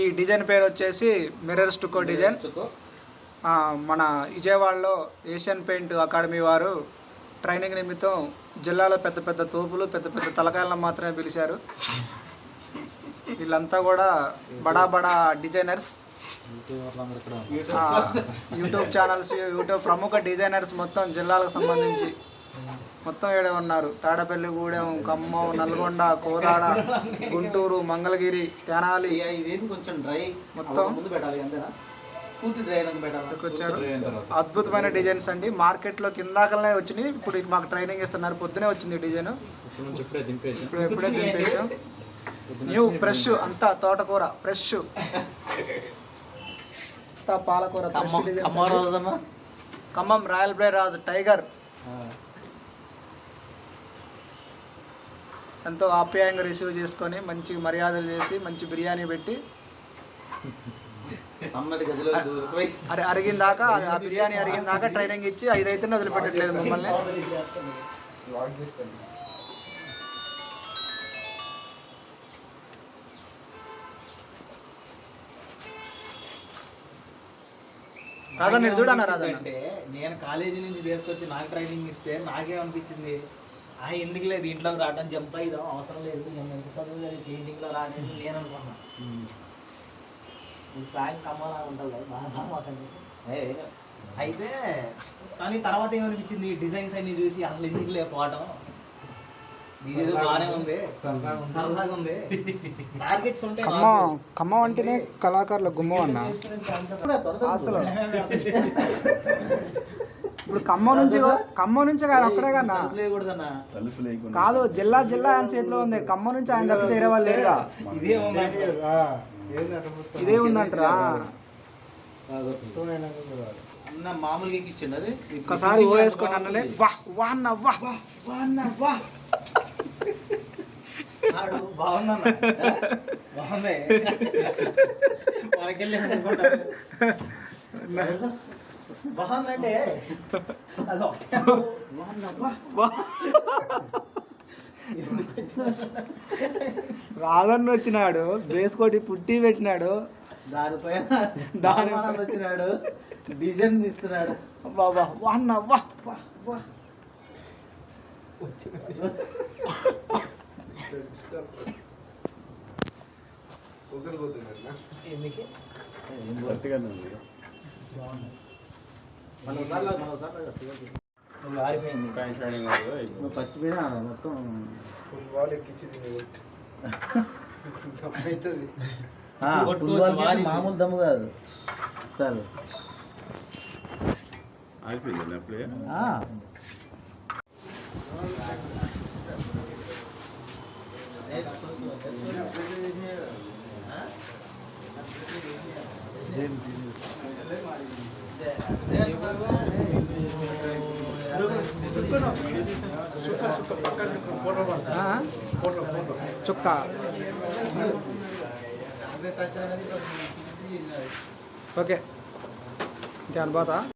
ఈ డిజైన్ పేరు వచ్చేసి మిర్రర్ స్టుకో డిజైన్ మన విజయవాడలో ఏషియన్ పెయింట్ అకాడమీ వారు ట్రైనింగ్ నిమిత్తం జిల్లాలో పెద్ద పెద్ద తోపులు పెద్ద పెద్ద తలకాయలను మాత్రమే పిలిచారు. వీళ్ళంతా కూడా బడా బడా డిజైనర్స్. యూట్యూబ్ ఛానల్స్ యూట్యూబ్ ప్రముఖ డిజైనర్స్ మొత్తం జిల్లాలకు సంబంధించి. మొత్తం ఏడే ఉన్నారు. తాడపల్లిగూడెం ఖమ్మం నల్గొండ కోదాడ గుంటూరు మంగళగిరి తెనాలి. ఇదేంటి కొంచెం డ్రై. మొత్తం వచ్చారు. అద్భుతమైన డిజైన్స్ అండి. మార్కెట్లో కిందాకలనే వచ్చినాయి. ఇప్పుడు మాకు ట్రైనింగ్ ఇస్తున్నారు. పొద్దునే వచ్చింది ఈ డిజైన్. ఇప్పుడు ఎప్పుడే దింపేసాం. న్యూ ఫ్రెష్ అంతా తోటకూర ఫ్రెష్. అంతా పాలకూర ఖమ్మం రాయల్ బ్లే రాజు టైగర్. ఎంతో ఆప్యాయంగా రిసీవ్ చేసుకొని మంచి మర్యాదలు చేసి మంచి బిర్యానీ పెట్టి అరి అరిగిన దాకా ఆ బిర్యానీ అరిగిన దాకా ట్రైనింగ్ ఇచ్చి ఐదు అయితే వదిలిపెట్టట్లేదు మమ్మల్ని. రాధా నేను చూడన్నా రాధా? అంటే నేను కాలేజీ నుంచి తీసుకొచ్చి నాకు ట్రైనింగ్ ఇస్తే నాకేమనిపించింది? ఆ ఎందుకు లేదు ఇంట్లోకి రావడం జంప్ అయ్యాం అవసరం లేదు. నేను ఎంత చదువు చదివి పెయింటింగ్లో రావడం నేను అనుకున్నా ఈ ఫ్రాంక్ కమ్మలా ఉంటుంది బాగా మాకండి అయితే కానీ తర్వాత ఏమనిపించింది? డిజైన్స్ అన్ని చూసి అసలు ఎందుకు లేకపోవడం ఇది ఏదో బాగానే ఉంది. సరదాగా ఉంది. టార్గెట్స్ ఉంటాయి ఖమ్మం ఖమ్మం అంటేనే కళాకారుల గుమ్మం అన్న. అసలు. ఇప్పుడు ఖమ్మం నుంచి ఖమ్మం నుంచి ఆయన ఒక్కడే కన్నా. లేకూడదన్నా. కాదు జిల్లా జిల్లా ఆయన చేతిలో ఉంది. ఖమ్మం నుంచి ఆయన తప్పితే వేరే వాళ్ళు లేరుగా. ఇదే ఉందంటే. ఇదే ఉందంటారా? అన్న మామూలుగా ఎక్కించండి అది? ఒక్కసారి ఓ అన్నలే. వా వా అన్న వా. వా అన్న వా. ఆడు వా వా. రాధన్న వచ్చినాడు బేసుకోటి పుట్టి పెట్టినాడు. దానిపైన దాని- వచ్చినాడు డిజైన్ ఇస్తున్నాడు బాబా వా అన్న వా ఎందుకే? నువ్వు పచ్చిపోయినా మొత్తం. ఆ, ఫుట్బాల్కి మామూలు దమ్ము కాదు. అసలు అయిపోయింది అప్పుడే ఆ. చుక్క. ఓకే. ఇంకా అనుభూత